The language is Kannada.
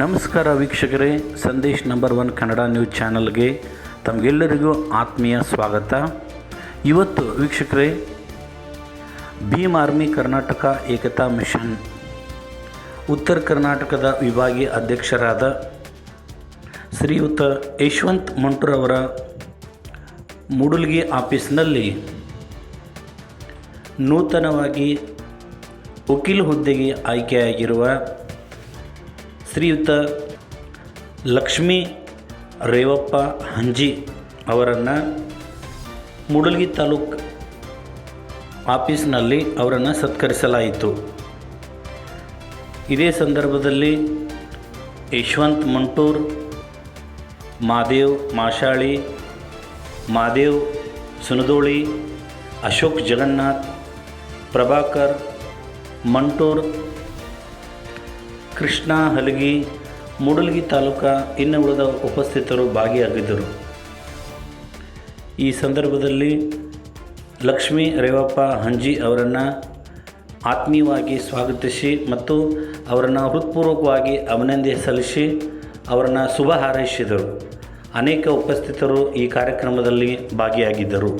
ನಮಸ್ಕಾರ ವೀಕ್ಷಕರೇ, Sandesh number one Kannada news ಚಾನಲ್ಗೆ ತಮಗೆಲ್ಲರಿಗೂ ಆತ್ಮೀಯ ಸ್ವಾಗತ. ಇವತ್ತು ವೀಕ್ಷಕರೇ, ಭೀಮ್ ಆರ್ಮಿ ಕರ್ನಾಟಕ ಏಕತಾ ಮಿಷನ್, ಉತ್ತರ ಕರ್ನಾಟಕದ ವಿಭಾಗೀಯ ಅಧ್ಯಕ್ಷರಾದ ಶ್ರೀಯುತ ಯಶವಂತ್ ಮಂಟೂರವರ ಮೂಡಲ್ಗಿ ಆಫೀಸ್ನಲ್ಲಿ ನೂತನವಾಗಿ ವಕೀಲ್ ಹುದ್ದೆಗೆ ಆಯ್ಕೆಯಾಗಿರುವ ಶ್ರೀಯುತ ಲಕ್ಷ್ಮೀ ರೇವಪ್ಪ ಹಂಜಿ ಅವರನ್ನು ಮೂಡಲ್ಗಿ ತಾಲೂಕ್ ಆಫೀಸ್ನಲ್ಲಿ ಅವರನ್ನು ಸತ್ಕರಿಸಲಾಯಿತು. ಇದೇ ಸಂದರ್ಭದಲ್ಲಿ ಯಶವಂತ್ ಮಂಟೂರ್, ಮಾದೇವ್ ಮಾಶಾಳಿ ಮಾದೇವ್ ಸುನದೋಳಿ, ಅಶೋಕ್ ಜಗನ್ನಾಥ್, ಪ್ರಭಾಕರ್ ಮಂಟೂರ್ ಕೃಷ್ಣ, ಹಲಗಿ, ಮೂಡಲಗಿ ತಾಲೂಕಾ ಇನ್ನು ಉಳಿದ ಉಪಸ್ಥಿತರು ಭಾಗಿಯಾಗಿದ್ದರು. ಈ ಸಂದರ್ಭದಲ್ಲಿ ಲಕ್ಷ್ಮೀ ರೇವಪ್ಪ ಹಂಜಿ ಅವರನ್ನು ಆತ್ಮೀಯವಾಗಿ ಸ್ವಾಗತಿಸಿ ಮತ್ತು ಅವರನ್ನು ಹೃತ್ಪೂರ್ವಕವಾಗಿ ಅಭಿನಂದನೆ ಸಲ್ಲಿಸಿ ಅವರನ್ನು ಶುಭ ಹಾರೈಸಿದರು. ಅನೇಕ ಉಪಸ್ಥಿತರು ಈ ಕಾರ್ಯಕ್ರಮದಲ್ಲಿ ಭಾಗಿಯಾಗಿದ್ದರು.